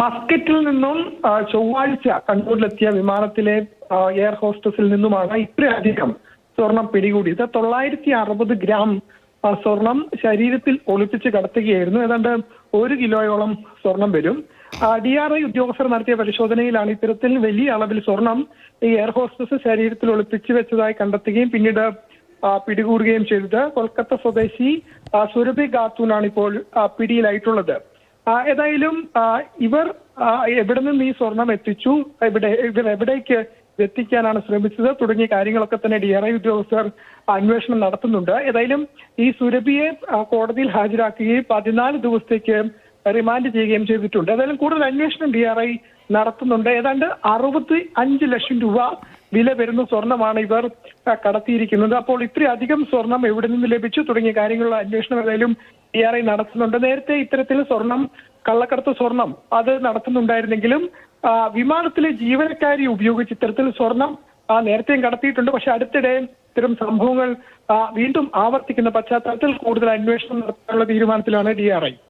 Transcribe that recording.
മസ്കറ്റിൽ നിന്നും ചൊവ്വാഴ്ച കണ്ണൂരിലെത്തിയ വിമാനത്തിലെ എയർ ഹോസ്റ്റസിൽ നിന്നുമാണ് ഇത്രയധികം സ്വർണം പിടികൂടിയത്. തൊള്ളായിരത്തി അറുപത് ഗ്രാം സ്വർണം ശരീരത്തിൽ ഒളിപ്പിച്ച് കടത്തുകയായിരുന്നു. ഏതാണ്ട് ഒരു കിലോയോളം സ്വർണം വരും. ഡി ആർ ഐ ഉദ്യോഗസ്ഥർ നടത്തിയ പരിശോധനയിലാണ് ഇത്തരത്തിൽ വലിയ അളവിൽ സ്വർണം ഈ എയർ ഹോസ്റ്റസ് ശരീരത്തിൽ ഒളിപ്പിച്ച് വെച്ചതായി കണ്ടെത്തുകയും പിന്നീട് പിടികൂടുകയും ചെയ്തത്. കൊൽക്കത്ത സ്വദേശി സുരഭി ഖാത്തൂനാണ് ഇപ്പോൾ പിടിയിലായിട്ടുള്ളത്. ഏതായാലും ഇവർ എവിടെ നിന്ന് ഈ സ്വർണം എത്തിച്ചു എവിടെ ഇവർ എവിടേക്ക് എത്തിക്കാനാണ് ശ്രമിച്ചത് തുടങ്ങിയ കാര്യങ്ങളൊക്കെ തന്നെ ഡി ആർ ഐ ഉദ്യോഗസ്ഥർ അന്വേഷണം നടത്തുന്നുണ്ട്. ഏതായാലും ഈ സുരഭിയെ കോടതിയിൽ ഹാജരാക്കുകയും പതിനാല് ദിവസത്തേക്ക് റിമാൻഡ് ചെയ്യുകയും ചെയ്തിട്ടുണ്ട്. ഏതായാലും കൂടുതൽ അന്വേഷണം ഡി ആർ ഐ നടത്തുന്നുണ്ട്. ഏതാണ്ട് അറുപത്തി അഞ്ച് ലക്ഷം രൂപ വില വരുന്ന സ്വർണമാണ് ഇവർ കടത്തിയിരിക്കുന്നത്. അപ്പോൾ ഇത്രയധികം സ്വർണം എവിടെ നിന്ന് ലഭിച്ചു തുടങ്ങിയ കാര്യങ്ങളുള്ള അന്വേഷണം ഏതായാലും ഡി ആർ ഐ നടത്തുന്നുണ്ട്. നേരത്തെ ഇത്തരത്തിൽ സ്വർണം കള്ളക്കടത്ത് സ്വർണം അത് നടത്തുന്നുണ്ടായിരുന്നെങ്കിലും വിമാനത്തിലെ ജീവനക്കാരി ഉപയോഗിച്ച് ഇത്തരത്തിൽ സ്വർണം നേരത്തെയും കടത്തിയിട്ടുണ്ട്. പക്ഷെ അടുത്തിടെ ഇത്തരം സംഭവങ്ങൾ വീണ്ടും ആവർത്തിക്കുന്ന പശ്ചാത്തലത്തിൽ കൂടുതൽ അന്വേഷണം നടത്താനുള്ള തീരുമാനത്തിലാണ് ഡി ആർ ഐ.